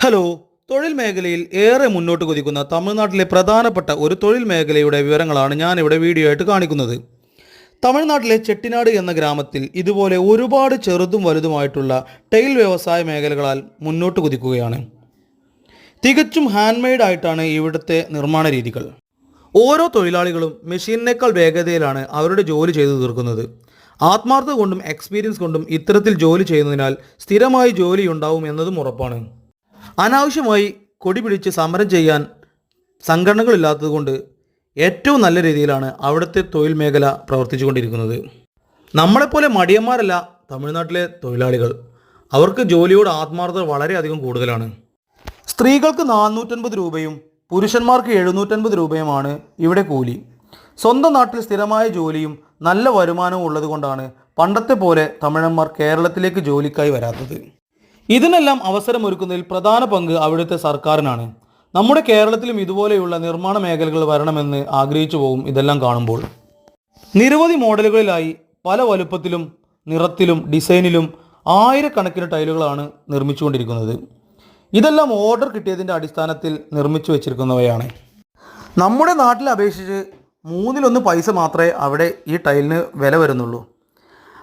Hello തൊഴിൽ മേഖലയിൽ ഏറെ മുന്നോട്ട് കുതിക്കുന്ന തമിഴ്നാട്ടിലെ പ്രധാനപ്പെട്ട ഒരു തൊഴിൽ മേഖലയുടെ വിവരങ്ങളാണ് ഞാനിവിടെ വീഡിയോ ആയിട്ട് കാണിക്കുന്നത്. തമിഴ്നാട്ടിലെ ചെട്ടിനാട് എന്ന ഗ്രാമത്തിൽ ഇതുപോലെ ഒരുപാട് ചെറുതും വലുതുമായിട്ടുള്ള ടൈൽ വ്യവസായ മേഖലകളാൽ മുന്നോട്ട് കുതിക്കുകയാണ്. തികച്ചും ഹാൻഡ് മെയ്ഡ് ആയിട്ടാണ് ഇവിടുത്തെ നിർമ്മാണ രീതികൾ. ഓരോ തൊഴിലാളികളും മെഷീനിനേക്കാൾ വേഗതയിലാണ് അവരുടെ ജോലി ചെയ്തു തീർക്കുന്നത്. ആത്മാർത്ഥത കൊണ്ടും എക്സ്പീരിയൻസ് കൊണ്ടും ഇത്തരത്തിൽ ജോലി ചെയ്യുന്നതിനാൽ സ്ഥിരമായി ജോലി ഉണ്ടാവും എന്നതും ഉറപ്പാണ്. അനാവശ്യമായി കൊടി പിടിച്ച് സമരം ചെയ്യാൻ സംഘടനകളില്ലാത്തതുകൊണ്ട് ഏറ്റവും നല്ല രീതിയിലാണ് അവിടുത്തെ തൊഴിൽ മേഖല പ്രവർത്തിച്ചുകൊണ്ടിരിക്കുന്നത്. നമ്മളെപ്പോലെ മടിയന്മാരല്ല തമിഴ്നാട്ടിലെ തൊഴിലാളികൾ. അവർക്ക് ജോലിയോട് ആത്മാർത്ഥത വളരെയധികം കൂടുതലാണ്. സ്ത്രീകൾക്ക് നാനൂറ്റൻപത് രൂപയും പുരുഷന്മാർക്ക് എഴുന്നൂറ്റൻപത് രൂപയുമാണ് ഇവിടെ കൂലി. സ്വന്തം നാട്ടിൽ സ്ഥിരമായ ജോലിയും നല്ല വരുമാനവും ഉള്ളതുകൊണ്ടാണ് പണ്ടത്തെ പോലെ തമിഴന്മാർ കേരളത്തിലേക്ക് ജോലിക്കായി വരാത്തത്. ഇതിനെല്ലാം അവസരമൊരുക്കുന്നതിൽ പ്രധാന പങ്ക് അവിടുത്തെ സർക്കാരിനാണ്. നമ്മുടെ കേരളത്തിലും ഇതുപോലെയുള്ള നിർമ്മാണ മേഖലകൾ വരണമെന്ന് ആഗ്രഹിച്ചു പോകും ഇതെല്ലാം കാണുമ്പോൾ. നിരവധി മോഡലുകളിലായി പല വലുപ്പത്തിലും നിറത്തിലും ഡിസൈനിലും ആയിരക്കണക്കിന് ടൈലുകളാണ് നിർമ്മിച്ചുകൊണ്ടിരിക്കുന്നത്. ഇതെല്ലാം ഓർഡർ കിട്ടിയതിന്റെ അടിസ്ഥാനത്തിൽ നിർമ്മിച്ചു വെച്ചിരിക്കുന്നവയാണ്. നമ്മുടെ നാട്ടിൽ അപേക്ഷിച്ച് മൂന്നിലൊന്ന് പൈസ മാത്രമേ അവിടെ ഈ ടൈലിന് വില വരുന്നുള്ളൂ.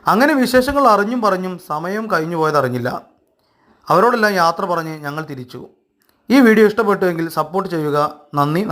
അങ്ങനെ വിശേഷങ്ങൾ അറിഞ്ഞും പറഞ്ഞും സമയം കഴിഞ്ഞു പോയത് അറിഞ്ഞില്ല അവരോടെല്ലാം യാത്ര പറഞ്ഞ് ഞങ്ങൾ തിരിച്ചു. ഈ വീഡിയോ ഇഷ്ടപ്പെട്ടുവെങ്കിൽ സപ്പോർട്ട് ചെയ്യുക. നന്ദി